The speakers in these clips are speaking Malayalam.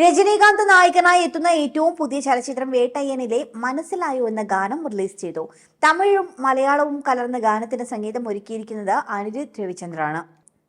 രജനീകാന്ത് നായകനായി എത്തുന്ന ഏറ്റവും പുതിയ ചലച്ചിത്രം വേട്ടയ്യനിലെ മനസ്സിലായോ എന്ന ഗാനം റിലീസ് ചെയ്തു. തമിഴും മലയാളവും കലർന്ന ഗാനത്തിന് സംഗീതം ഒരുക്കിയിരിക്കുന്നത് അനിരുദ്ധ് രവിചന്ദ്രാണ്.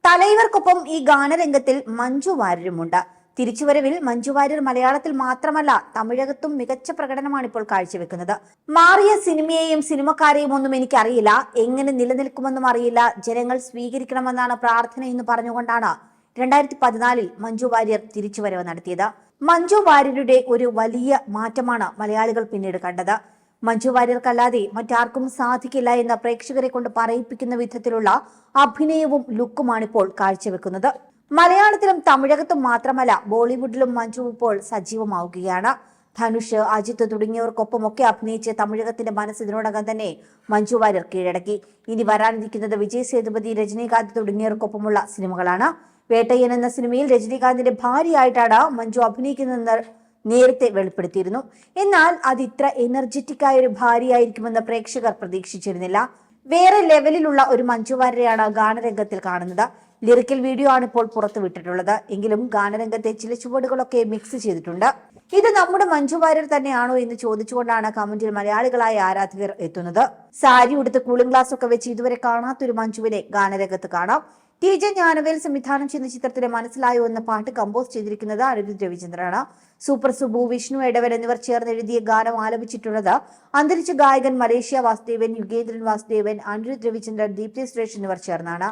തലൈവർക്കൊപ്പം ഈ ഗാനരംഗത്തിൽ മഞ്ജു വാര്യരുമുണ്ട്. തിരിച്ചുവരവിൽ മഞ്ജു വാര്യർ മലയാളത്തിൽ മാത്രമല്ല തമിഴകത്തും മികച്ച പ്രകടനമാണ് ഇപ്പോൾ കാഴ്ചവെക്കുന്നത്. മാറിയ സിനിമയെയും സിനിമക്കാരെയും ഒന്നും എനിക്കറിയില്ല. എങ്ങനെ നിലനിൽക്കുമെന്നും അറിയില്ല. ജനങ്ങൾ സ്വീകരിക്കണമെന്നാണ് പ്രാർത്ഥന എന്ന് പറഞ്ഞുകൊണ്ടാണ് രണ്ടായിരത്തി പതിനാലിൽ മഞ്ജു വാര്യർ തിരിച്ചുവരവ് നടത്തിയത്. മഞ്ജു വാര്യരുടെ ഒരു വലിയ മാറ്റമാണ് മലയാളികൾ പിന്നീട് കണ്ടത്. മഞ്ജു വാര്യർക്കല്ലാതെ മറ്റാർക്കും സാധിക്കില്ല എന്ന് പ്രേക്ഷകരെ കൊണ്ട് പറയിപ്പിക്കുന്ന വിധത്തിലുള്ള അഭിനയവും ലുക്കുമാണ് ഇപ്പോൾ കാഴ്ചവെക്കുന്നത്. മലയാളത്തിലും തമിഴകത്തും മാത്രമല്ല ബോളിവുഡിലും മഞ്ജു ഇപ്പോൾ സജീവമാവുകയാണ്. ധനുഷ് അജിത്ത് തുടങ്ങിയവർക്കൊപ്പമൊക്കെ അഭിനയിച്ച് തമിഴകത്തിന്റെ മനസ്സ് ഇതിനോടകം തന്നെ മഞ്ജു വാര്യർ കീഴടക്കി. ഇനി വരാനിരിക്കുന്നത് വിജയ് സേതുപതി രജനീകാന്ത് തുടങ്ങിയവർക്കൊപ്പമുള്ള സിനിമകളാണ്. വേട്ടയ്യൻ എന്ന സിനിമയിൽ രജനീകാന്തിന്റെ ഭാര്യയായിട്ടാണ് മഞ്ജു അഭിനയിക്കുന്നതെന്ന് നേരത്തെ വെളിപ്പെടുത്തിയിരുന്നു. എന്നാൽ അത് ഇത്ര എനർജറ്റിക് ആയ ഒരു ഭാര്യയായിരിക്കുമെന്ന് പ്രേക്ഷകർ പ്രതീക്ഷിച്ചിരുന്നില്ല. വേറെ ലെവലിലുള്ള ഒരു മഞ്ജു വാര്യരെയാണ് ഗാനരംഗത്തിൽ കാണുന്നത്. ലിറിക്കൽ വീഡിയോ ആണ് ഇപ്പോൾ പുറത്തുവിട്ടിട്ടുള്ളത്. എങ്കിലും ഗാനരംഗത്തെ ചില ചുവടുകളൊക്കെ മിക്സ് ചെയ്തിട്ടുണ്ട്. ഇത് നമ്മുടെ മഞ്ജു വാര്യർ തന്നെയാണോ എന്ന് ചോദിച്ചുകൊണ്ടാണ് കമന്റിൽ മലയാളികളായ ആരാധകർ എത്തുന്നത്. സാരി ഉടുത്ത് കൂളിംഗ് ഗ്ലാസ് ഒക്കെ വെച്ച് ഇതുവരെ കാണാത്തൊരു മഞ്ജുവിനെ ഗാനരംഗത്ത് കാണാം. ടി ജെ ജ്ഞാനവേൽ സംവിധാനം ചെയ്യുന്ന ചിത്രത്തിലെ മനസ്സിലായോ എന്ന പാട്ട് കമ്പോസ് ചെയ്തിരിക്കുന്നത് അനിരുദ്ധ് രവിചന്ദ്രനാണ്. സൂപ്പർ സുബു വിഷ്ണു എടവൻ എന്നിവർ ചേർന്ന് എഴുതിയ ഗാനം ആലപിച്ചിട്ടുള്ളത് അന്തരിച്ച ഗായകൻ മലേഷ്യ വാസുദേവൻ യുഗേന്ദ്രൻ വാസുദേവൻ അനിരുദ്ധ് രവിചന്ദ്രൻ ദീപ്തി സുരേഷ് എന്നിവർ ചേർന്നാണ്.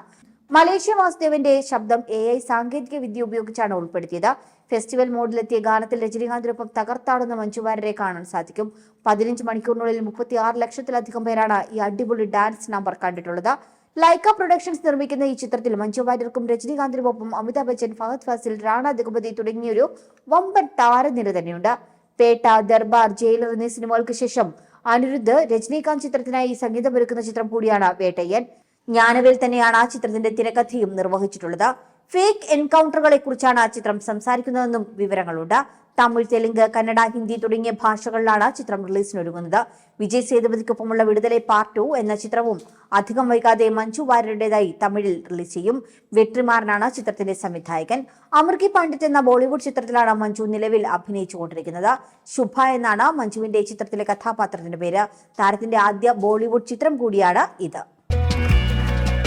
മലേഷ്യ വാസുദേവന്റെ ശബ്ദം എ ഐ സാങ്കേതിക വിദ്യ ഉപയോഗിച്ചാണ് ഉൾപ്പെടുത്തിയത്. ഫെസ്റ്റിവൽ മോഡിലെത്തിയ ഗാനത്തിൽ രജനീകാന്തിനൊപ്പം തകർത്താടുന്ന മഞ്ജുവാരരെ കാണാൻ സാധിക്കും. പതിനഞ്ച് മണിക്കൂറിനുള്ളിൽ മുപ്പത്തി ആറ് ലക്ഷത്തിലധികം പേരാണ് ഈ അടിപൊളി ഡാൻസ് നമ്പർ കണ്ടിട്ടുള്ളത്. ലൈക്ക പ്രൊഡക്ഷൻസ് നിർമ്മിക്കുന്ന ഈ ചിത്രത്തിൽ മഞ്ജു വാര്യർക്കും രജനീകാന്തിനുമൊപ്പം അമിതാഭ് ബച്ചൻ ഫഹദ് ഫാസിൽ റാണ ദഗുപതി തുടങ്ങിയൊരു വമ്പൻ താരനിര തന്നെയുണ്ട്. പേട്ട ദർബാർ ജയിലർ എന്നീ സിനിമകൾക്ക് ശേഷം അനിരുദ്ധ് രജനീകാന്ത് ചിത്രത്തിനായി സംഗീതമൊരുക്കുന്ന ചിത്രം കൂടിയാണ് വേട്ടയ്യൻ. ജ്ഞാനവേൽ തന്നെയാണ് ആ ചിത്രത്തിന്റെ തിരക്കഥയും നിർവഹിച്ചിട്ടുള്ളത്. ഫേക്ക് എൻകൗണ്ടറുകളെ കുറിച്ചാണ് ആ ചിത്രം സംസാരിക്കുന്നതെന്നും വിവരങ്ങളുണ്ട്. തമിഴ് തെലുങ്ക് കന്നഡ ഹിന്ദി തുടങ്ങിയ ഭാഷകളിലാണ് ചിത്രം റിലീസിനൊരുങ്ങുന്നത്. വിജയ് സേതുപതിക്കൊപ്പമുള്ള വിടുതലെ പാർട്ട് ടു എന്ന ചിത്രവും അധികം വൈകാതെ മഞ്ജു വാര്യരുടേതായി തമിഴിൽ റിലീസ് ചെയ്യും. വെട്രിമാറിനാണ് ചിത്രത്തിന്റെ സംവിധായകൻ. അമൃകി പണ്ഡിറ്റ് എന്ന ബോളിവുഡ് ചിത്രത്തിലാണ് മഞ്ജു നിലവിൽ അഭിനയിച്ചുകൊണ്ടിരിക്കുന്നത്. ശുഭ എന്നാണ് മഞ്ജുവിന്റെ ചിത്രത്തിലെ കഥാപാത്രത്തിന്റെ പേര്. താരത്തിന്റെ ആദ്യ ബോളിവുഡ് ചിത്രം കൂടിയാണ് ഇത്.